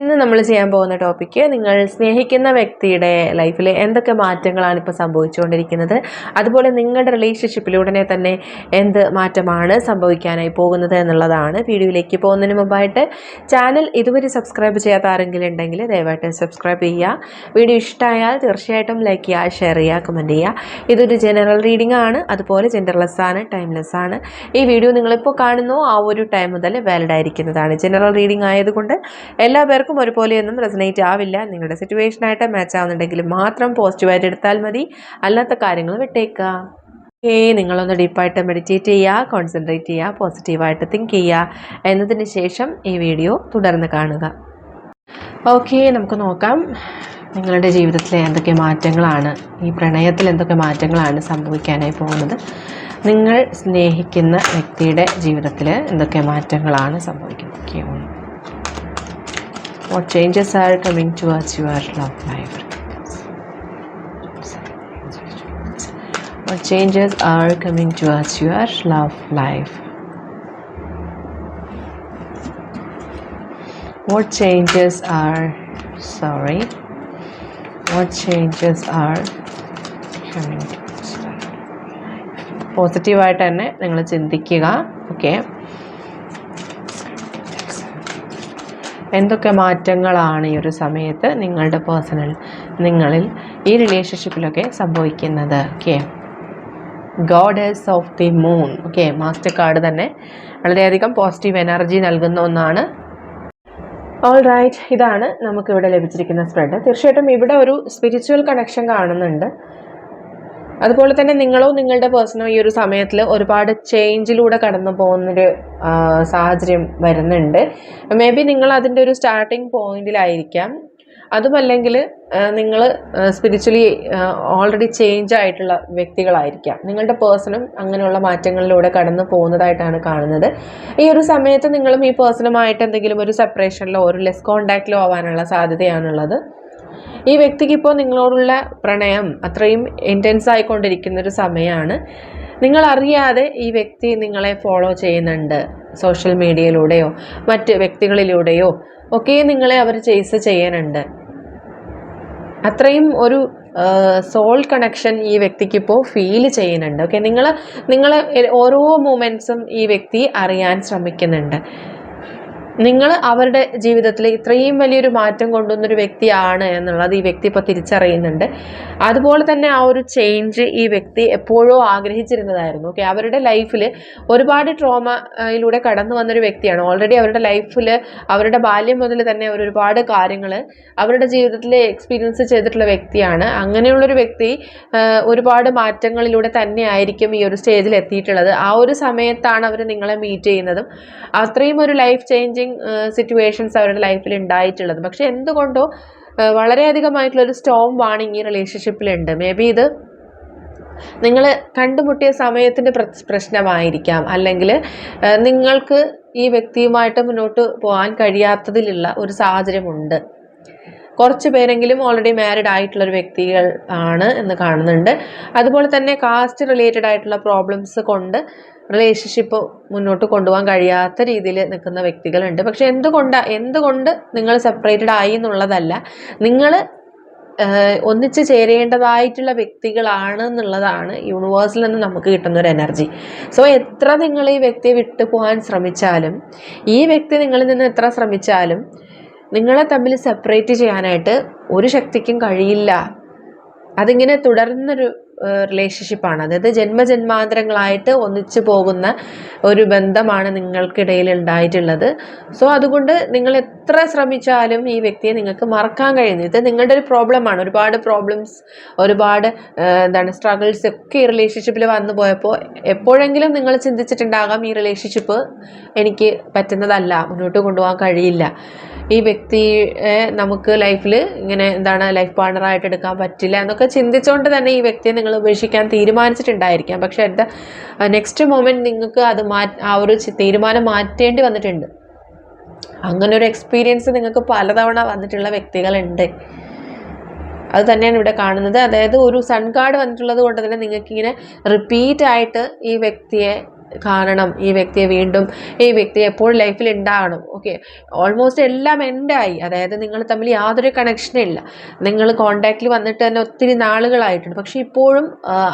ഇന്ന് നമ്മൾ ചെയ്യാൻ പോകുന്ന ടോപ്പിക്ക് നിങ്ങൾ സ്നേഹിക്കുന്ന വ്യക്തിയുടെ ലൈഫിൽ എന്തൊക്കെ മാറ്റങ്ങളാണ് ഇപ്പോൾ സംഭവിച്ചുകൊണ്ടിരിക്കുന്നത്? അതുപോലെ നിങ്ങളുടെ റിലേഷൻഷിപ്പിലൂടെ തന്നെ എന്ത് മാറ്റമാണ് സംഭവിക്കാനായി പോകുന്നത് എന്നുള്ളതാണ് വീഡിയോയിലേക്ക് പോകുന്നതിന് മുമ്പായിട്ട്. ചാനൽ ഇതുവരെ സബ്സ്ക്രൈബ് ചെയ്യാത്ത ആരെങ്കിലും ഉണ്ടെങ്കിൽ ദയവായിട്ട് സബ്സ്ക്രൈബ് ചെയ്യുക. വീഡിയോ ഇഷ്ടമായാൽ തീർച്ചയായിട്ടും ലൈക്ക് ചെയ്യുക ഷെയർ ചെയ്യുക കമന്റ് ചെയ്യുക. ഇതൊരു ജനറൽ റീഡിംഗ് ആണ്. അതുപോലെ ജെൻഡർലെസ് ആണ് ടൈംലെസ് ആണ്. ഈ വീഡിയോ നിങ്ങളിപ്പോൾ കാണുന്നു ആ ഒരു ടൈം മുതൽ വാലിഡ് ആയിരിക്കുന്നതാണ് ജനറൽ റീഡിംഗ് ആയതുകൊണ്ട്. എല്ലാ പേർക്കും ഒരുപോലെയൊന്നും റെസനേറ്റ് ആവില്ല. നിങ്ങളുടെ സിറ്റുവേഷനായിട്ട് മാച്ച് ആവുന്നുണ്ടെങ്കിൽ മാത്രം പോസിറ്റീവായിട്ട് എടുത്താൽ മതി. അല്ലാത്ത കാര്യങ്ങൾ വിട്ടേക്കുക ഏ നിങ്ങളൊന്ന് ഡീപ്പായിട്ട് മെഡിറ്റേറ്റ് ചെയ്യുക കോൺസെൻട്രേറ്റ് ചെയ്യുക പോസിറ്റീവായിട്ട് തിങ്ക് ചെയ്യുക എന്നതിന് ശേഷം ഈ വീഡിയോ തുടർന്ന് കാണുക. ഓക്കെ നമുക്ക് നോക്കാം. നിങ്ങളുടെ ജീവിതത്തിലെ എന്തൊക്കെ മാറ്റങ്ങളാണ്? ഈ പ്രണയത്തിൽ എന്തൊക്കെ മാറ്റങ്ങളാണ് സംഭവിക്കാനായി പോകുന്നത്? നിങ്ങൾ സ്നേഹിക്കുന്ന വ്യക്തിയുടെ ജീവിതത്തിൽ എന്തൊക്കെ മാറ്റങ്ങളാണ് സംഭവിക്കുന്നത്? What changes are coming towards your love life? What changes are coming towards your love life? What changes are sorry? What changes are coming towards your life? പോസിറ്റീവായിട്ട് തന്നെ നിങ്ങൾ ചിന്തിക്കുക ഓക്കെ എന്തൊക്കെ മാറ്റങ്ങളാണ് ഈ ഒരു സമയത്ത് നിങ്ങളുടെ പേഴ്സണൽ നിങ്ങളിൽ ഈ റിലേഷൻഷിപ്പിലൊക്കെ സംഭവിക്കുന്നത്? Okay goddess of the moon okay master card തന്നെ വളരെയധികം പോസിറ്റീവ് എനർജി നൽകുന്ന ഒന്നാണ്. ഓൾ റൈറ്റ് ഇതാണ് നമുക്കിവിടെ ലഭിച്ചിരിക്കുന്ന സ്പ്രെഡ് തീർച്ചയായിട്ടും ഇവിടെ ഒരു സ്പിരിച്വൽ കണക്ഷൻ കാണുന്നുണ്ട്. അതുപോലെ തന്നെ നിങ്ങളോ നിങ്ങളുടെ പേഴ്സണോ ഈ ഒരു സമയത്തിൽ ഒരുപാട് ചേഞ്ചിലൂടെ കടന്നു പോകുന്നൊരു സാഹചര്യം വരുന്നുണ്ട്. മേ ബി നിങ്ങൾ അതിന്റെ ഒരു സ്റ്റാർട്ടിങ് പോയിന്റിലായിരിക്കാം അതുമല്ലെങ്കിൽ നിങ്ങൾ സ്പിരിച്വലി ഓൾറെഡി ചേഞ്ച് ആയിട്ടുള്ള വ്യക്തികളായിരിക്കാം. നിങ്ങളുടെ പേഴ്സണും അങ്ങനെയുള്ള മാറ്റങ്ങളിലൂടെ കടന്നു പോകുന്നതായിട്ടാണ് കാണുന്നത്. ഈ ഒരു സമയത്ത് നിങ്ങളും ഈ പേഴ്സണുമായിട്ട് എന്തെങ്കിലും ഒരു സെപ്പറേഷനിലോ ഒരു ലെസ് കോണ്ടാക്റ്റിലോ ആവാനുള്ള സാധ്യതയാണുള്ളത്. ഈ വ്യക്തിക്ക് ഇപ്പോൾ നിങ്ങളോടുള്ള പ്രണയം അത്രയും ഇന്റൻസ് ആയിക്കൊണ്ടിരിക്കുന്ന ഒരു സമയമാണ് നിങ്ങൾ അറിയാതെ ഈ വ്യക്തി നിങ്ങളെ ഫോളോ ചെയ്യുന്നുണ്ട് സോഷ്യൽ മീഡിയയിലൂടെയോ മറ്റ് വ്യക്തികളിലൂടെയോ ഒക്കെ നിങ്ങളെ അവർ ചേസ് ചെയ്യാനുണ്ട് അത്രയും ഒരു സോൾ കണക്ഷൻ ഈ വ്യക്തിക്ക് ഇപ്പോൾ ഫീൽ ചെയ്യുന്നുണ്ട്. ഓക്കെ നിങ്ങൾ നിങ്ങളെ ഓരോ മൂമെന്റ്സും ഈ വ്യക്തി അറിയാൻ ശ്രമിക്കുന്നുണ്ട്. നിങ്ങൾ അവരുടെ ജീവിതത്തിൽ ഇത്രയും വലിയൊരു മാറ്റം കൊണ്ടുവന്നൊരു വ്യക്തിയാണ് എന്നുള്ളത് ഈ വ്യക്തി ഇപ്പോൾ തിരിച്ചറിയുന്നുണ്ട്. അതുപോലെ തന്നെ ആ ഒരു ചേഞ്ച് ഈ വ്യക്തി എപ്പോഴോ ആഗ്രഹിച്ചിരുന്നതായിരുന്നു. ഓക്കെ അവരുടെ ലൈഫിൽ ഒരുപാട് ട്രോമയിലൂടെ കടന്നു വന്നൊരു വ്യക്തിയാണ്. ഓൾറെഡി അവരുടെ ലൈഫിൽ അവരുടെ ബാല്യം മുതൽ തന്നെ അവർ ഒരുപാട് കാര്യങ്ങൾ അവരുടെ ജീവിതത്തിൽ എക്സ്പീരിയൻസ് ചെയ്തിട്ടുള്ള വ്യക്തിയാണ്. അങ്ങനെയുള്ളൊരു വ്യക്തി ഒരുപാട് മാറ്റങ്ങളിലൂടെ തന്നെ ആയിരിക്കും ഈ ഒരു സ്റ്റേജിൽ എത്തിയിട്ടുള്ളത്. ആ ഒരു സമയത്താണ് അവർ നിങ്ങളെ മീറ്റ് ചെയ്യുന്നതും. അത്രയും ഒരു ലൈഫ് ചേഞ്ചിങ് സിറ്റുവേഷൻസ് അവരുടെ ലൈഫിൽ ഉണ്ടായിട്ടുള്ളത് പക്ഷെ എന്തുകൊണ്ടോ ആ, വളരെയധികമായിട്ടുള്ളൊരു സ്റ്റോം വാണിംഗ് ഈ റിലേഷൻഷിപ്പിലുണ്ട് മേ ബി ഇത് നിങ്ങൾ കണ്ടുമുട്ടിയ സമയത്തിന്റെ പ്ര- പ്രശ്നമായിരിക്കാം. അല്ലെങ്കിൽ നിങ്ങൾക്ക് ഈ വ്യക്തിയുമായിട്ട് മുന്നോട്ട് പോകാൻ കഴിയാത്തതിലുള്ള ഒരു സാഹചര്യമുണ്ട്. കുറച്ച് പേരെങ്കിലും ഓൾറെഡി മാരിഡ് ആയിട്ടുള്ള ഒരു വ്യക്തികൾ ആണ് എന്ന് കാണുന്നുണ്ട്. അതുപോലെ തന്നെ കാസ്റ്റ് റിലേറ്റഡ് ആയിട്ടുള്ള പ്രോബ്ലംസ് കൊണ്ട് റിലേഷൻഷിപ്പ് മുന്നോട്ട് കൊണ്ടുപോകാൻ കഴിയാത്ത രീതിയിൽ നിൽക്കുന്ന വ്യക്തികളുണ്ട്. പക്ഷെ എന്തുകൊണ്ട് എന്തുകൊണ്ട് നിങ്ങൾ സെപ്പറേറ്റഡ് ആയി എന്നുള്ളതല്ല നിങ്ങൾ ഒന്നിച്ച് ചേരേണ്ടതായിട്ടുള്ള വ്യക്തികളാണ് എന്നുള്ളതാണ് യൂണിവേഴ്സിൽ നിന്ന് നമുക്ക് കിട്ടുന്ന ഒരു എനർജി സോ എത്ര നിങ്ങൾ ഈ വ്യക്തിയെ വിട്ടു പോകാൻ ശ്രമിച്ചാലും ഈ വ്യക്തി നിങ്ങളിൽ നിന്ന് എത്ര ശ്രമിച്ചാലും നിങ്ങളെ തമ്മിൽ സെപ്പറേറ്റ് ചെയ്യാനായിട്ട് ഒരു ശക്തിക്കും കഴിയില്ല. അതിങ്ങനെ തുടർന്നൊരു റിലേഷൻഷിപ്പാണ് അതായത് ജന്മജന്മാന്തരങ്ങളായിട്ട് ഒന്നിച്ചു പോകുന്ന ഒരു ബന്ധമാണ് നിങ്ങൾക്കിടയിൽ ഉണ്ടായിട്ടുള്ളത്. സോ അതുകൊണ്ട് നിങ്ങൾ എത്ര ശ്രമിച്ചാലും ഈ വ്യക്തിയെ നിങ്ങൾക്ക് മറക്കാൻ കഴിയുന്നു ഇത് നിങ്ങളുടെ ഒരു പ്രോബ്ലമാണ് ഒരുപാട് പ്രോബ്ലംസ് ഒരുപാട് എന്താണ് സ്ട്രഗിൾസ് ഒക്കെ ഈ റിലേഷൻഷിപ്പിൽ വന്നു പോയപ്പോൾ എപ്പോഴെങ്കിലും നിങ്ങൾ ചിന്തിച്ചിട്ടുണ്ടാകാം ഈ റിലേഷൻഷിപ്പ് എനിക്ക് പറ്റുന്നതല്ല മുന്നോട്ട് കൊണ്ടുപോകാൻ കഴിയില്ല. ഈ വ്യക്തിയെ നമുക്ക് ലൈഫിൽ ഇങ്ങനെ എന്താണ് ലൈഫ് പാർട്ണറായിട്ട് എടുക്കാൻ പറ്റില്ല എന്നൊക്കെ ചിന്തിച്ചുകൊണ്ട് തന്നെ ഈ വ്യക്തിയെ നിങ്ങൾ ഉപേക്ഷിക്കാൻ തീരുമാനിച്ചിട്ടുണ്ടായിരിക്കാം. പക്ഷേ ദ നെക്സ്റ്റ് മൊമെന്റ് നിങ്ങൾക്ക് അത് ആ ഒരു തീരുമാനം മാറ്റേണ്ടി വന്നിട്ടുണ്ട്. അങ്ങനെ ഒരു എക്സ്പീരിയൻസ് നിങ്ങൾക്ക് പലതവണ വന്നിട്ടുള്ള വ്യക്തികളുണ്ട്. അത് തന്നെയാണ് ഇവിടെ കാണുന്നത്. അതായത് ഒരു സൺ കാർഡ് വന്നിട്ടുള്ളത് കൊണ്ട് തന്നെ നിങ്ങൾക്ക് ഇങ്ങനെ റിപ്പീറ്റ് ആയിട്ട് ഈ വ്യക്തിയെ കാണണം ഈ വ്യക്തിയെ വീണ്ടും ഈ വ്യക്തി എപ്പോഴും ലൈഫിൽ ഉണ്ടാകണം. ഓക്കെ ഓൾമോസ്റ്റ് എല്ലാം എൻഡായി അതായത് നിങ്ങൾ തമ്മിൽ യാതൊരു കണക്ഷനും ഇല്ല. നിങ്ങൾ കോണ്ടാക്റ്റിൽ വന്നിട്ട് തന്നെ ഒത്തിരി നാളുകളായിട്ടുണ്ട്. പക്ഷേ ഇപ്പോഴും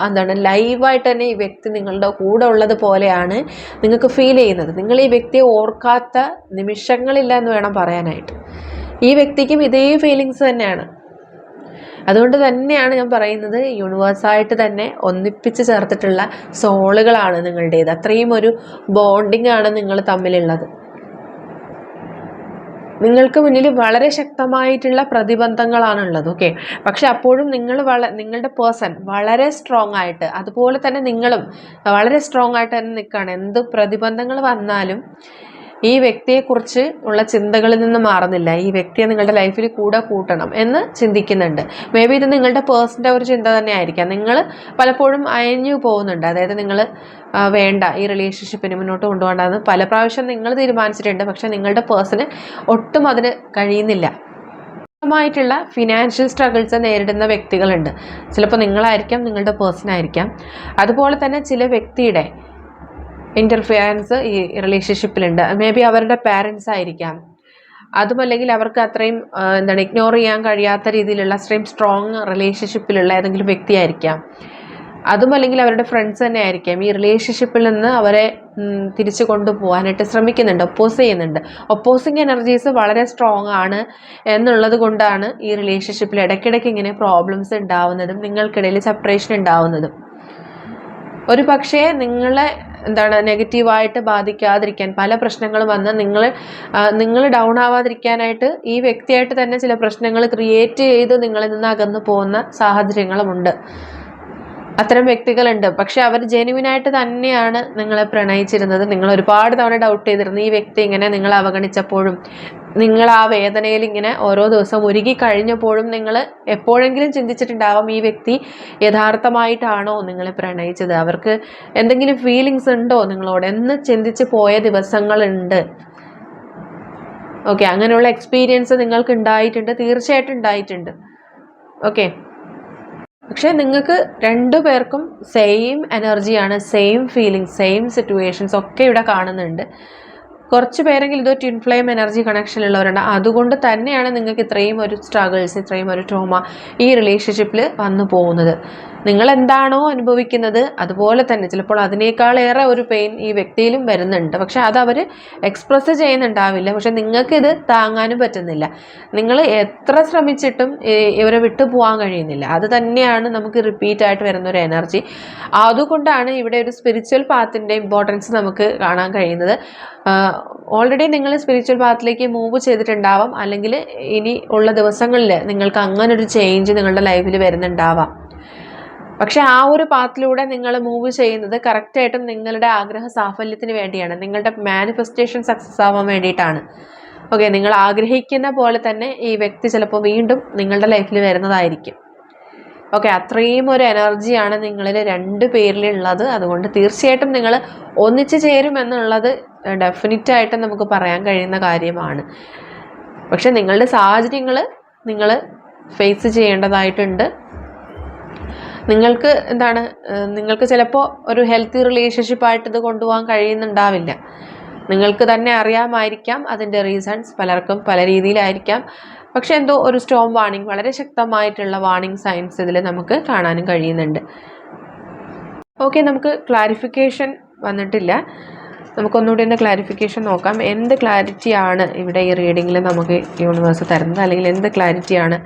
എന്താണ് ലൈവായിട്ട് തന്നെ ഈ വ്യക്തി നിങ്ങളുടെ കൂടെ ഉള്ളത് പോലെയാണ് നിങ്ങൾക്ക് ഫീൽ ചെയ്യുന്നത്. നിങ്ങൾ ഈ വ്യക്തിയെ ഓർക്കാത്ത നിമിഷങ്ങളില്ല എന്ന് വേണം പറയാനായിട്ട്. ഈ വ്യക്തിക്കും ഇതേ ഫീലിങ്സ് തന്നെയാണ്. അതുകൊണ്ട് തന്നെയാണ് ഞാൻ പറയുന്നത് യൂണിവേഴ്സായിട്ട് തന്നെ ഒന്നിപ്പിച്ച് ചേർത്തിട്ടുള്ള സോളുകളാണ് നിങ്ങളുടേത്. അത്രയും ഒരു ബോണ്ടിങ് ആണ് നിങ്ങൾ തമ്മിലുള്ളത്. നിങ്ങൾക്ക് മുന്നിൽ വളരെ ശക്തമായിട്ടുള്ള പ്രതിബന്ധങ്ങളാണുള്ളത് ഓക്കെ പക്ഷെ അപ്പോഴും നിങ്ങൾ വള നിങ്ങളുടെ പേഴ്സൺ വളരെ സ്ട്രോങ് ആയിട്ട് അതുപോലെ തന്നെ നിങ്ങളും വളരെ സ്ട്രോങ് ആയിട്ട് തന്നെ നിൽക്കുകയാണ്. എന്ത് പ്രതിബന്ധങ്ങൾ വന്നാലും ഈ വ്യക്തിയെക്കുറിച്ച് ഉള്ള ചിന്തകളിൽ നിന്ന് മാറുന്നില്ല. ഈ വ്യക്തിയെ നിങ്ങളുടെ ലൈഫിൽ കൂടെ കൂട്ടണം എന്ന് ചിന്തിക്കുന്നുണ്ട്. മേ ബി ഇത് നിങ്ങളുടെ പേഴ്സന്റെ ഒരു ചിന്ത തന്നെ ആയിരിക്കാം നിങ്ങൾ പലപ്പോഴും അയഞ്ഞു പോകുന്നുണ്ട്. അതായത് നിങ്ങൾ വേണ്ട ഈ റിലേഷൻഷിപ്പിന് മുന്നോട്ട് കൊണ്ടുപോകണ്ടെന്ന് പല പ്രാവശ്യം നിങ്ങൾ തീരുമാനിച്ചിട്ടുണ്ട്. പക്ഷേ നിങ്ങളുടെ പേഴ്സണ് ഒട്ടും അതിന് കഴിയുന്നില്ല. ായിട്ടുള്ള ഫിനാൻഷ്യൽ സ്ട്രഗിൾസ് നേരിടുന്ന വ്യക്തികളുണ്ട്. ചിലപ്പോൾ നിങ്ങളായിരിക്കാം നിങ്ങളുടെ പേഴ്സൺ ആയിരിക്കാം. അതുപോലെ തന്നെ ചില വ്യക്തിയുടെ ഇന്റർഫിയറൻസ് ഈ റിലേഷൻഷിപ്പിലുണ്ട് മേ ബി അവരുടെ പാരൻസ് ആയിരിക്കാം. അതുമല്ലെങ്കിൽ അവർക്ക് അത്രയും എന്താണ് ഇഗ്നോർ ചെയ്യാൻ കഴിയാത്ത രീതിയിലുള്ള അത്രയും സ്ട്രോങ് റിലേഷൻഷിപ്പിലുള്ള ഏതെങ്കിലും വ്യക്തിയായിരിക്കാം. അതുമല്ലെങ്കിൽ അവരുടെ ഫ്രണ്ട്സ് തന്നെ ആയിരിക്കാം. ഈ റിലേഷൻഷിപ്പിൽ നിന്ന് അവരെ തിരിച്ചു കൊണ്ടുപോകാനായിട്ട് ശ്രമിക്കുന്നുണ്ട് ഒപ്പോസ് ചെയ്യുന്നുണ്ട്. ഒപ്പോസിങ് എനർജീസ് വളരെ സ്ട്രോങ് ആണ് എന്നുള്ളത് കൊണ്ടാണ് ഈ റിലേഷൻഷിപ്പിൽ ഇടയ്ക്കിടയ്ക്ക് ഇങ്ങനെ പ്രോബ്ലംസ് ഉണ്ടാവുന്നതും നിങ്ങൾക്കിടയിൽ സെപ്പറേഷൻ ഉണ്ടാവുന്നതും. ഒരു പക്ഷേ നിങ്ങളെ എന്താണ് നെഗറ്റീവായിട്ട് ബാധിക്കാതിരിക്കാൻ പല പ്രശ്നങ്ങളും വന്ന് നിങ്ങൾ നിങ്ങൾ ഡൗൺ ആവാതിരിക്കാനായിട്ട് ഈ വ്യക്തിയായിട്ട് തന്നെ ചില പ്രശ്നങ്ങൾ ക്രിയേറ്റ് ചെയ്ത് നിങ്ങളിൽ നിന്ന് അകന്നു പോകുന്ന സാഹചര്യങ്ങളുമുണ്ട്. അത്തരം വ്യക്തികളുണ്ട്. പക്ഷെ അവർ ജെനുവിനായിട്ട് തന്നെയാണ് നിങ്ങളെ പ്രണയിച്ചിരുന്നത്. നിങ്ങൾ ഒരുപാട് തവണ ഡൗട്ട് ചെയ്തിരുന്നു ഈ വ്യക്തി ഇങ്ങനെ നിങ്ങളെ അവഗണിച്ചപ്പോഴും. നിങ്ങൾ ആ വേദനയിൽ ഇങ്ങനെ ഓരോ ദിവസം ഒരുങ്ങി കഴിഞ്ഞപ്പോഴും നിങ്ങൾ എപ്പോഴെങ്കിലും ചിന്തിച്ചിട്ടുണ്ടാവാം ഈ വ്യക്തി യഥാർത്ഥമായിട്ടാണോ നിങ്ങളെ പ്രണയിച്ചത്. അവർക്ക് എന്തെങ്കിലും ഫീലിങ്സ് ഉണ്ടോ നിങ്ങളോട്? എന്ന് ചിന്തിച്ച് പോയ ദിവസങ്ങളുണ്ട്. ഓക്കെ അങ്ങനെയുള്ള എക്സ്പീരിയൻസ് നിങ്ങൾക്ക് ഉണ്ടായിട്ടുണ്ട്. തീർച്ചയായിട്ടും ഉണ്ടായിട്ടുണ്ട്. ഓക്കെ പക്ഷേ നിങ്ങൾക്ക് രണ്ടു പേർക്കും സെയിം എനർജിയാണ് സെയിം ഫീലിംഗ് സെയിം സിറ്റുവേഷൻസ് ഒക്കെ ഇവിടെ കാണുന്നുണ്ട്. കുറച്ച് പേരെങ്കിലും ഇത് ട്വിൻ ഫ്ലെയിം എനർജി കണക്ഷൻ ഉള്ളവരുണ്ട്. അതുകൊണ്ട് തന്നെയാണ് നിങ്ങൾക്ക് ഇത്രയും ഒരു സ്ട്രഗിൾസ് ഇത്രയും ഒരു ട്രോമ ഈ റിലേഷൻഷിപ്പിൽ വന്നു പോകുന്നത്. നിങ്ങൾ എന്താണോ അനുഭവിക്കുന്നത് അതുപോലെ തന്നെ. ചിലപ്പോൾ അതിനേക്കാളേറെ ഒരു പെയിൻ ഈ വ്യക്തിയിലും വരുന്നുണ്ട്. പക്ഷെ അത് അവർ എക്സ്പ്രസ് ചെയ്യുന്നുണ്ടാവില്ല. പക്ഷെ നിങ്ങൾക്ക് ഇത് താങ്ങാനും പറ്റുന്നില്ല. നിങ്ങൾ എത്ര ശ്രമിച്ചിട്ടും ഇവരെ വിട്ടു പോകാൻ കഴിയുന്നില്ല. അത് തന്നെയാണ് നമുക്ക് റിപ്പീറ്റ് ആയിട്ട് വരുന്ന ഒരു എനർജി അതുകൊണ്ടാണ് ഇവിടെ ഒരു സ്പിരിച്വൽ പാത്തിന്റെ ഇമ്പോർട്ടൻസ് നമുക്ക് കാണാൻ കഴിയുന്നത്. ഓൾറെഡി നിങ്ങൾ സ്പിരിച്വൽ പാത്തിലേക്ക് മൂവ് ചെയ്തിട്ടുണ്ടാവാം. അല്ലെങ്കിൽ ഇനി ഉള്ള ദിവസങ്ങളിൽ നിങ്ങൾക്ക് അങ്ങനൊരു ചേഞ്ച് നിങ്ങളുടെ ലൈഫിൽ വരുന്നുണ്ടാവാം. പക്ഷെ ആ ഒരു പാത്തിലൂടെ നിങ്ങൾ മൂവ് ചെയ്യുന്നത് കറക്റ്റായിട്ടും നിങ്ങളുടെ ആഗ്രഹ സാഫല്യത്തിന് വേണ്ടിയാണ്. നിങ്ങളുടെ മാനിഫെസ്റ്റേഷൻ സക്സസ് ആവാൻ വേണ്ടിയിട്ടാണ്. ഓക്കെ നിങ്ങൾ ആഗ്രഹിക്കുന്ന പോലെ തന്നെ ഈ വ്യക്തി ചിലപ്പോൾ വീണ്ടും നിങ്ങളുടെ ലൈഫിൽ വരുന്നതായിരിക്കും. ഓക്കെ അത്രയും ഒരു എനർജിയാണ് നിങ്ങളിൽ രണ്ട് പേരിലുള്ളത്. അതുകൊണ്ട് തീർച്ചയായിട്ടും നിങ്ങൾ ഒന്നിച്ചു ചേരുമെന്നുള്ളത് ഡെഫിനറ്റ് ആയിട്ടും നമുക്ക് പറയാൻ കഴിയുന്ന കാര്യമാണ്. പക്ഷെ നിങ്ങളുടെ സാഹചര്യങ്ങൾ നിങ്ങൾ ഫേസ് ചെയ്യേണ്ടതായിട്ടുണ്ട്. നിങ്ങൾക്ക് എന്താണ് നിങ്ങൾക്ക് ചിലപ്പോൾ ഒരു ഹെൽത്തി റിലേഷൻഷിപ്പായിട്ട് ഇത് കൊണ്ടുപോകാൻ കഴിയുന്നുണ്ടാവില്ല. നിങ്ങൾക്ക് തന്നെ അറിയാമായിരിക്കാം അതിന്റെ റീസൺസ് പലർക്കും പല രീതിയിലായിരിക്കാം. പക്ഷേ എന്തോ ഒരു സ്റ്റോം വാണിംഗ് വളരെ ശക്തമായിട്ടുള്ള വാണിംഗ് സയൻസ് ഇതിൽ നമുക്ക് കാണാനും കഴിയുന്നുണ്ട്. ഓക്കെ നമുക്ക് ക്ലാരിഫിക്കേഷൻ വന്നിട്ടില്ല. നമുക്കൊന്നുകൂടി ഒന്ന് ക്ലാരിഫിക്കേഷൻ നോക്കാം. എന്ത് ക്ലാരിറ്റിയാണ് ഇവിടെ ഈ റീഡിങ്ങിൽ നമുക്ക് യൂണിവേഴ്സ് തരുന്നത്? അല്ലെങ്കിൽ എന്ത് ക്ലാരിറ്റിയാണ്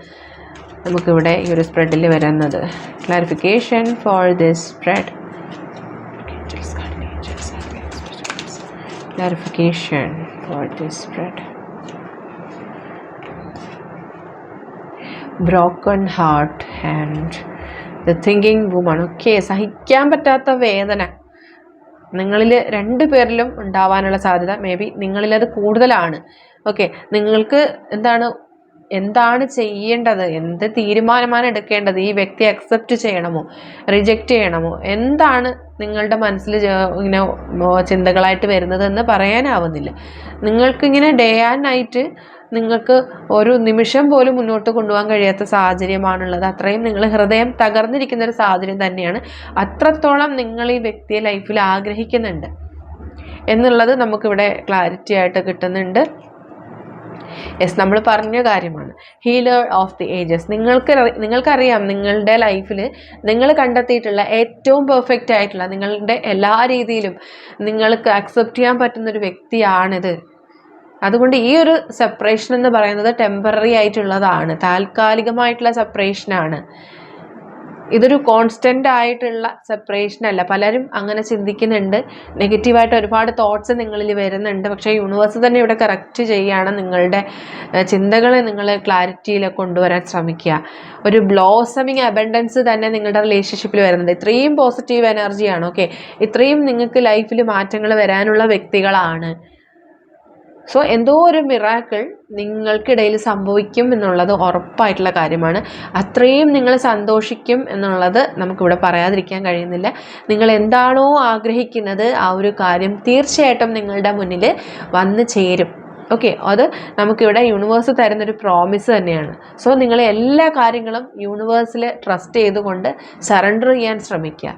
നമുക്കിവിടെ ഈ ഒരു സ്പ്രെഡിൽ വരുന്നത്. Clarification for this spread clarification for this spread broken heart and the thinking woman okay സഹിക്കാൻ പറ്റാത്ത വേദന. നിങ്ങളിൽ രണ്ട് പേരിലും ഉണ്ടാവാനുള്ള സാധ്യത. മേ ബി നിങ്ങളിലത് കൂടുതലാണ്. ഓക്കെ നിങ്ങൾക്ക് എന്താണ് എന്താണ് ചെയ്യേണ്ടത്? എന്ത് തീരുമാനമാണ് എടുക്കേണ്ടത്? ഈ വ്യക്തി അക്സെപ്റ്റ് ചെയ്യണമോ? റിജക്റ്റ് ചെയ്യണമോ? എന്താണ് നിങ്ങളുടെ മനസ്സിൽ ഇങ്ങനെ ചിന്തകളായിട്ട് വരുന്നത് എന്ന് പറയാനാവുന്നില്ല. നിങ്ങൾക്കിങ്ങനെ ഡേ ആൻഡ് നൈറ്റ് നിങ്ങൾക്ക് ഒരു നിമിഷം പോലും മുന്നോട്ട് കൊണ്ടുപോകാൻ കഴിയാത്ത സാഹചര്യമാണുള്ളത്. അത്രയും നിങ്ങൾ ഹൃദയം തകർന്നിരിക്കുന്ന ഒരു സാഹചര്യം തന്നെയാണ്. അത്രത്തോളം നിങ്ങൾ ഈ വ്യക്തിയെ ലൈഫിൽ ആഗ്രഹിക്കുന്നുണ്ട്. എന്നുള്ളത് നമുക്കിവിടെ ക്ലാരിറ്റി ആയിട്ട് കിട്ടുന്നുണ്ട്. യെസ് നമ്മൾ പറഞ്ഞ കാര്യമാണ്. ഹീലർ ഓഫ് ദി ഏജസ് നിങ്ങൾക്ക് നിങ്ങൾക്കറിയാം നിങ്ങളുടെ ലൈഫിൽ നിങ്ങൾ കണ്ടെത്തിയിട്ടുള്ള ഏറ്റവും പെർഫെക്റ്റ് ആയിട്ടുള്ള നിങ്ങളുടെ എല്ലാ രീതിയിലും നിങ്ങൾക്ക് അക്സെപ്റ്റ് ചെയ്യാൻ പറ്റുന്ന ഒരു വ്യക്തിയാണിത്. അതുകൊണ്ട് ഈ ഒരു സെപ്പറേഷൻ എന്ന് പറയുന്നത് ടെമ്പററി ആയിട്ടുള്ളതാണ്. താൽക്കാലികമായിട്ടുള്ള സെപ്പറേഷനാണ് ഇതൊരു കോൺസ്റ്റന്റ് ആയിട്ടുള്ള സെപ്പറേഷൻ അല്ല. പലരും അങ്ങനെ ചിന്തിക്കുന്നുണ്ട്. നെഗറ്റീവായിട്ട് ഒരുപാട് തോട്ട്സ് നിങ്ങളിൽ വരുന്നുണ്ട്. പക്ഷേ യൂണിവേഴ്സ് തന്നെ ഇവിടെ കറക്റ്റ് ചെയ്യുകയാണ് നിങ്ങളുടെ ചിന്തകളെ നിങ്ങൾ ക്ലാരിറ്റിയിൽ കൊണ്ടുവരാൻ ശ്രമിക്കുക. ഒരു ബ്ലോസമിങ് അബൻഡൻസ് തന്നെ നിങ്ങളുടെ റിലേഷൻഷിപ്പിൽ വരുന്നുണ്ട്. ഇത്രയും പോസിറ്റീവ് എനർജിയാണ് ഓക്കെ ഇത്രയും നിങ്ങൾക്ക് ലൈഫിൽ മാറ്റങ്ങൾ വരാനുള്ള വ്യക്തികളാണ്. സോ എന്തോ ഒരു മിറാക്കിൾ നിങ്ങൾക്കിടയിൽ സംഭവിക്കും എന്നുള്ളത് ഉറപ്പായിട്ടുള്ള കാര്യമാണ്. അത്രയും നിങ്ങൾ സന്തോഷിക്കും എന്നുള്ളത് നമുക്കിവിടെ പറയാതിരിക്കാൻ കഴിയുന്നില്ല. നിങ്ങൾ എന്താണോ ആഗ്രഹിക്കുന്നത് ആ ഒരു കാര്യം തീർച്ചയായിട്ടും നിങ്ങളുടെ മുന്നിൽ വന്നു ചേരും. ഓക്കെ അത് നമുക്കിവിടെ യൂണിവേഴ്സ് തരുന്നൊരു പ്രോമിസ് തന്നെയാണ്. സോ നിങ്ങൾ എല്ലാ കാര്യങ്ങളും യൂണിവേഴ്സിൽ ട്രസ്റ്റ് ചെയ്തുകൊണ്ട് സറണ്ടർ ചെയ്യാൻ ശ്രമിക്കുക.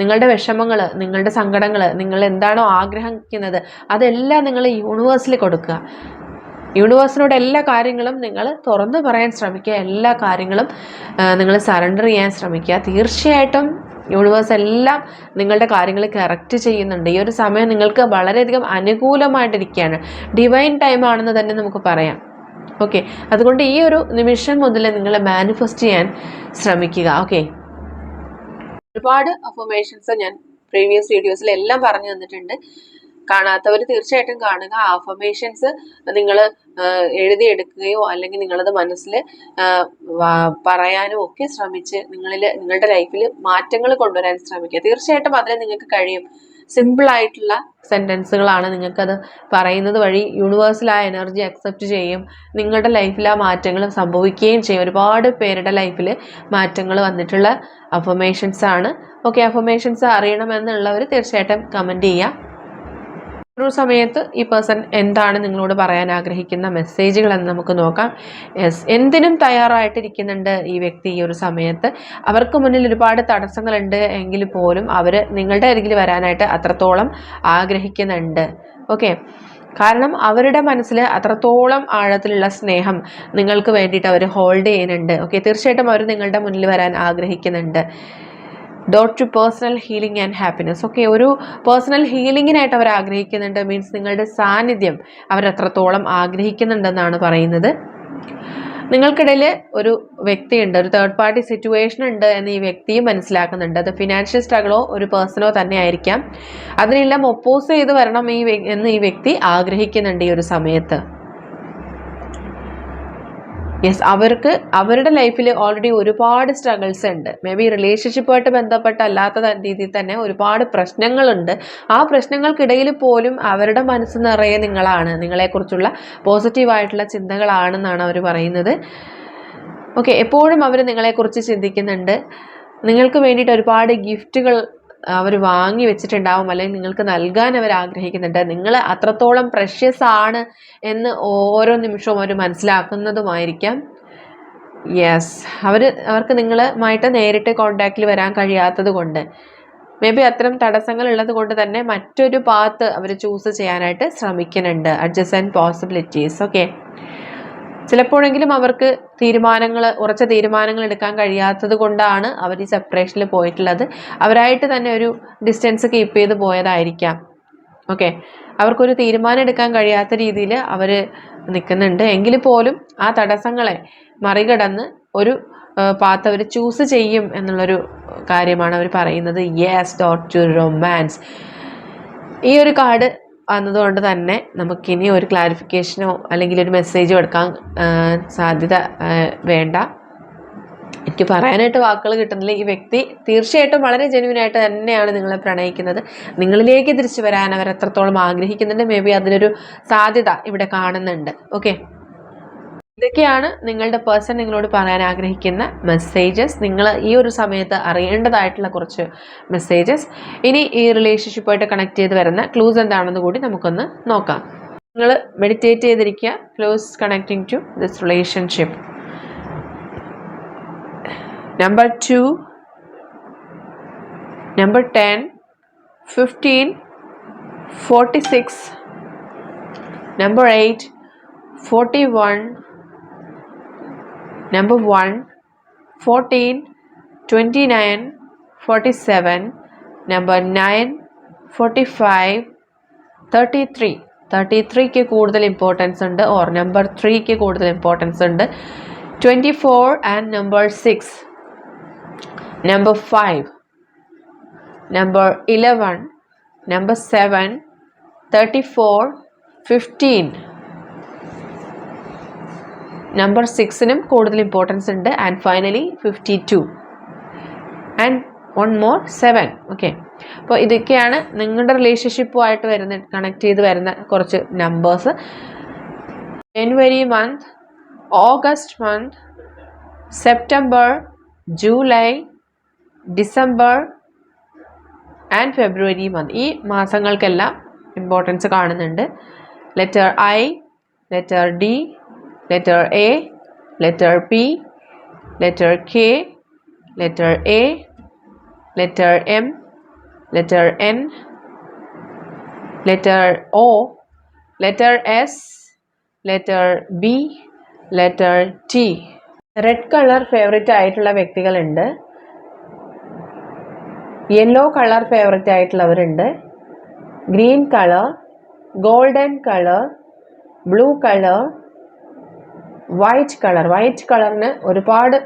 നിങ്ങളുടെ വിഷമങ്ങൾ നിങ്ങളുടെ സങ്കടങ്ങൾ നിങ്ങൾ എന്താണോ ആഗ്രഹിക്കുന്നത് അതെല്ലാം നിങ്ങൾ യൂണിവേഴ്സിൽ കൊടുക്കുക. യൂണിവേഴ്സിനോട് എല്ലാ കാര്യങ്ങളും നിങ്ങൾ തുറന്നു പറയാൻ ശ്രമിക്കുക. എല്ലാ കാര്യങ്ങളും നിങ്ങൾ സറണ്ടർ ചെയ്യാൻ ശ്രമിക്കുക. തീർച്ചയായിട്ടും യൂണിവേഴ്സ് എല്ലാം നിങ്ങളുടെ കാര്യങ്ങൾ കറക്റ്റ് ചെയ്യുന്നുണ്ട്. ഈ ഒരു സമയം നിങ്ങൾക്ക് വളരെയധികം അനുകൂലമായിട്ടിരിക്കുകയാണ്. ഡിവൈൻ ടൈം ആണെന്ന് തന്നെ നമുക്ക് പറയാം. ഓക്കെ അതുകൊണ്ട് ഈ ഒരു നിമിഷം മുതൽ നിങ്ങൾ മാനിഫെസ്റ്റ് ചെയ്യാൻ ശ്രമിക്കുക. ഓക്കെ ഒരുപാട് അഫർമേഷൻസ് ഞാൻ പ്രീവിയസ് വീഡിയോസിൽ എല്ലാം പറഞ്ഞു തന്നിട്ടുണ്ട്. കാണാത്തവർ തീർച്ചയായിട്ടും കാണുക. അഫർമേഷൻസ് നിങ്ങൾ എഴുതിയെടുക്കുകയോ അല്ലെങ്കിൽ നിങ്ങളത് മനസ്സിൽ പറയാനോ ഒക്കെ ശ്രമിച്ച് നിങ്ങളിൽ നിങ്ങളുടെ ലൈഫിൽ മാറ്റങ്ങൾ കൊണ്ടുവരാൻ ശ്രമിക്കുക. തീർച്ചയായിട്ടും അതിന് നിങ്ങൾക്ക് കഴിയും. സിമ്പിൾ ആയിട്ടുള്ള സെന്റൻസുകളാണ് നിങ്ങൾക്കത് പറയുന്നത് വഴി യൂണിവേഴ്സൽ ആ എനർജി അക്സെപ്റ്റ് ചെയ്യും. നിങ്ങളുടെ ലൈഫിൽ ആ മാറ്റങ്ങൾ സംഭവിക്കുകയും ചെയ്യും. ഒരുപാട് പേരുടെ ലൈഫിൽ മാറ്റങ്ങൾ വന്നിട്ടുള്ള അഫർമേഷൻസ് ആണ്. ഓക്കെ അഫർമേഷൻസ് അറിയണമെന്നുള്ളവർ തീർച്ചയായിട്ടും കമന്റ് ചെയ്യുക ഒരു സമയത്ത് ഈ പേഴ്സൺ എന്താണ് നിങ്ങളോട് പറയാൻ ആഗ്രഹിക്കുന്ന മെസ്സേജുകൾ എന്ന് നമുക്ക് നോക്കാം. യെസ് എന്തിനും തയ്യാറായിട്ടിരിക്കുന്നുണ്ട് ഈ വ്യക്തി ഈ ഒരു സമയത്ത്. അവർക്ക് മുന്നിൽ ഒരുപാട് തടസ്സങ്ങളുണ്ട് എങ്കിൽ പോലും അവർ നിങ്ങളുടെ അരികിൽ വരാനായിട്ട് അത്രത്തോളം ആഗ്രഹിക്കുന്നുണ്ട്. ഓക്കെ കാരണം അവരുടെ മനസ്സിൽ അത്രത്തോളം ആഴത്തിലുള്ള സ്നേഹം നിങ്ങൾക്ക് വേണ്ടിയിട്ട് അവർ ഹോൾഡ് ചെയ്യുന്നുണ്ട്. ഓക്കെ തീർച്ചയായിട്ടും അവർ നിങ്ങളുടെ മുന്നിൽ വരാൻ ആഗ്രഹിക്കുന്നുണ്ട്. Dot to personal healing and happiness okay ഒരു പേഴ്സണൽ ഹീലിങ്ങിനായിട്ട് അവർ ആഗ്രഹിക്കുന്നുണ്ട്. മീൻസ് നിങ്ങളുടെ സാന്നിധ്യം അവർ അത്രത്തോളം ആഗ്രഹിക്കുന്നുണ്ടെന്നാണ് പറയുന്നത്. നിങ്ങൾക്കിടയിൽ ഒരു വ്യക്തിയുണ്ട് ഒരു തേർഡ് പാർട്ടി സിറ്റുവേഷൻ ഉണ്ട് എന്ന് ഈ വ്യക്തിയും മനസ്സിലാക്കുന്നുണ്ട്. അത് ഫിനാൻഷ്യൽ സ്ട്രഗിളോ ഒരു പേഴ്സണോ തന്നെ ആയിരിക്കാം. അതിനെല്ലാം ഒപ്പോസ് ചെയ്ത് വരണം ഈ എന്ന് ഈ വ്യക്തി ആഗ്രഹിക്കുന്നുണ്ട് ഈ ഒരു സമയത്ത്. യെസ് അവർക്ക് അവരുടെ ലൈഫിൽ ഓൾറെഡി ഒരുപാട് സ്ട്രഗിൾസ് ഉണ്ട്. മേ ബി റിലേഷൻഷിപ്പുമായിട്ട് ബന്ധപ്പെട്ട അല്ലാത്ത രീതിയിൽ തന്നെ ഒരുപാട് പ്രശ്നങ്ങളുണ്ട്. ആ പ്രശ്നങ്ങൾക്കിടയിൽ പോലും അവരുടെ മനസ്സ് നിറയെ നിങ്ങളാണ്. നിങ്ങളെക്കുറിച്ചുള്ള പോസിറ്റീവായിട്ടുള്ള ചിന്തകളാണെന്നാണ് അവർ പറയുന്നത്. ഓക്കെ എപ്പോഴും അവർ നിങ്ങളെക്കുറിച്ച് ചിന്തിക്കുന്നുണ്ട്. നിങ്ങൾക്ക് വേണ്ടിയിട്ട് ഒരുപാട് ഗിഫ്റ്റുകൾ അവർ വാങ്ങി വെച്ചിട്ടുണ്ടാവും അല്ലെങ്കിൽ നിങ്ങൾക്ക് നൽകാൻ അവർ ആഗ്രഹിക്കുന്നുണ്ട്. നിങ്ങൾ അത്രത്തോളം പ്രഷ്യസ് ആണ് എന്ന് ഓരോ നിമിഷവും അവർ മനസ്സിലാക്കുന്നതുമായിരിക്കാം. യെസ് അവർ അവർക്ക് നിങ്ങളുമായിട്ട് നേരിട്ട് കോണ്ടാക്റ്റിൽ വരാൻ കഴിയാത്തത് കൊണ്ട്. മേ ബി അത്തരം തടസ്സങ്ങൾ ഉള്ളത് കൊണ്ട് തന്നെ മറ്റൊരു പാത്ത് അവർ ചൂസ് ചെയ്യാനായിട്ട് ശ്രമിക്കുന്നുണ്ട്. അഡ്ജസ്റ്റ് ആൻഡ് പോസിബിലിറ്റീസ് ഓക്കെ ചിലപ്പോഴെങ്കിലും അവർക്ക് തീരുമാനങ്ങൾ ഉറച്ച തീരുമാനങ്ങൾ എടുക്കാൻ കഴിയാത്തത് കൊണ്ടാണ് അവർ ഈ സെപ്പറേഷനിൽ പോയിട്ടുള്ളത്. അവരായിട്ട് തന്നെ ഒരു ഡിസ്റ്റൻസ് കീപ്പ് ചെയ്ത് പോയതായിരിക്കാം. ഓക്കെ അവർക്കൊരു തീരുമാനം എടുക്കാൻ കഴിയാത്ത രീതിയിൽ അവർ നിൽക്കുന്നുണ്ട് എങ്കിൽ പോലും ആ തടസ്സങ്ങളെ മറികടന്ന് ഒരു പാത്ത് അവർ ചൂസ് ചെയ്യും എന്നുള്ളൊരു കാര്യമാണ് അവർ പറയുന്നത്. യെസ് ഡോട്ട് ടു റൊമാൻസ് ഈ ഒരു കാർഡ് വന്നതുകൊണ്ട് തന്നെ നമുക്കിനി ഒരു ക്ലാരിഫിക്കേഷനോ അല്ലെങ്കിൽ ഒരു മെസ്സേജോ എടുക്കാൻ സാധ്യത വേണ്ട. എനിക്ക് പറയാനായിട്ട് വാക്കുകൾ കിട്ടുന്നില്ല. ഈ വ്യക്തി തീർച്ചയായിട്ടും വളരെ ജെന്യൂനായിട്ട് തന്നെയാണ് നിങ്ങളെ പ്രണയിക്കുന്നത്. നിങ്ങളിലേക്ക് തിരിച്ചു വരാൻ അവർ എത്രത്തോളം ആഗ്രഹിക്കുന്നുണ്ട് മേ ബി അതിനൊരു സാധ്യത ഇവിടെ കാണുന്നുണ്ട്. ഓക്കെ ഇതൊക്കെയാണ് നിങ്ങളുടെ പേഴ്സൺ നിങ്ങളോട് പറയാൻ ആഗ്രഹിക്കുന്ന മെസ്സേജസ് നിങ്ങൾ ഈ ഒരു സമയത്ത് അറിയേണ്ടതായിട്ടുള്ള കുറച്ച് മെസ്സേജസ് ഇനി ഈ റിലേഷൻഷിപ്പായിട്ട് കണക്ട് ചെയ്ത് വരുന്ന ക്ലൂസ് എന്താണെന്ന് കൂടി നമുക്കൊന്ന് നോക്കാം. നിങ്ങൾ മെഡിറ്റേറ്റ് ചെയ്തിരിക്കുക. Close connecting to this relationship number two number ten fifteen forty six number eight forty one fourteen twenty nine forty seven number nine forty five thirty three thirty ത്രീക്ക് കൂടുതൽ ഇമ്പോർട്ടൻസ് ഉണ്ട്. Or number ത്രീക്ക് കൂടുതൽ importance ഉണ്ട്. Twenty four and number six number five number eleven number seven thirty four fifteen number സിക്സിനും കൂടുതൽ importance ഉണ്ട്. And finally fifty two and one more seven okay അപ്പോൾ ഇതൊക്കെയാണ് നിങ്ങളുടെ റിലേഷൻഷിപ്പുമായിട്ട് വരുന്ന കണക്ട് ചെയ്ത് വരുന്ന കുറച്ച് numbers January month August month September July December and February month ഈ മാസങ്ങൾക്കെല്ലാം ഇമ്പോർട്ടൻസ് കാണുന്നുണ്ട്. Letter I letter D letter A, letter P, letter K, letter A, letter M, letter N, letter O, letter S, letter B, letter T. Red colour favourite ആയിട്ടുള്ള വ്യക്തികളുണ്ട് yellow colour favourite ആയിട്ടുള്ളവരുണ്ട് green colour golden colour blue colour white colour white കളറിന് ഒരുപാട്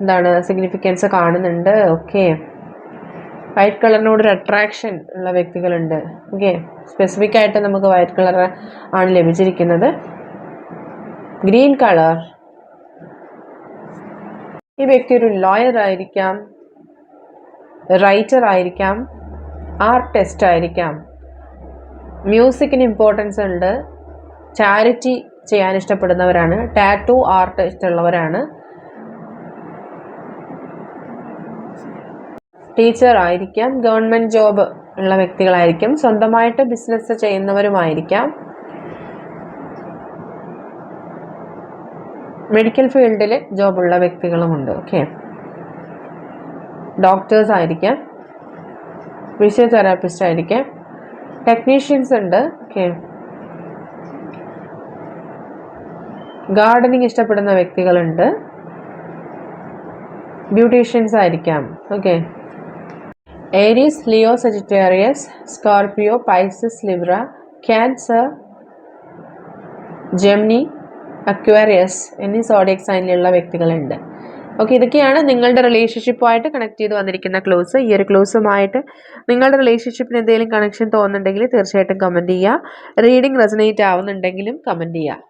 എന്താണ് significance കാണുന്നുണ്ട്. Okay white കളറിനോട് ഒരു attraction ഉള്ള വ്യക്തികളുണ്ട്. Okay specific ആയിട്ട് നമുക്ക് വൈറ്റ് കളർ ആണ് ലഭിച്ചിരിക്കുന്നത്. ഗ്രീൻ കളർ ഈ വ്യക്തി ഒരു ലോയർ ആയിരിക്കാം റൈറ്റർ ആയിരിക്കാം ആർട്ടിസ്റ്റ് ആയിരിക്കാം. മ്യൂസിക്കിന് ഇമ്പോർട്ടൻസ് ഉണ്ട്. ചാരിറ്റി ചെയ്യാൻ ഇഷ്ടപ്പെടുന്നവരാണ്. ടാറ്റു ആർട്ട് ഇഷ്ടമുള്ളവരാണ്. ടീച്ചർ ആയിരിക്കാം ഗവൺമെന്റ് ജോബ് ഉള്ള വ്യക്തികളായിരിക്കും സ്വന്തമായിട്ട് ബിസിനസ് ചെയ്യുന്നവരുമായിരിക്കാം. മെഡിക്കൽ ഫീൽഡിൽ ജോബുള്ള വ്യക്തികളുമുണ്ട് ഓക്കെ ഡോക്ടേഴ്സ് ആയിരിക്കാം ഫിസിയോതെറാപ്പിസ്റ്റ് ആയിരിക്കാം. ടെക്നീഷ്യൻസ് ഉണ്ട് ഓക്കെ ഗാർഡനിങ് ഇഷ്ടപ്പെടുന്ന വ്യക്തികളുണ്ട്. ബ്യൂട്ടീഷ്യൻസ് ആയിരിക്കാം. Okay. Aries Leo Sagittarius Scorpio Pisces Libra Cancer Gemini Aquarius എന്നീ സോഡിയക് സൈനിലുള്ള വ്യക്തികളുണ്ട്. ഓക്കെ ഇതൊക്കെയാണ് നിങ്ങളുടെ റിലേഷൻഷിപ്പുമായിട്ട് കണക്ട് ചെയ്ത് വന്നിരിക്കുന്ന ക്ലോസ് ഈ ഒരു ക്ലോസുമായിട്ട് നിങ്ങളുടെ റിലേഷൻഷിപ്പിന് എന്തെങ്കിലും കണക്ഷൻ തോന്നുന്നുണ്ടെങ്കിൽ തീർച്ചയായിട്ടും കമന്റ് ചെയ്യുക. റീഡിംഗ് റെസനേറ്റ് ആവുന്നുണ്ടെങ്കിലും കമന്റ് ചെയ്യുക.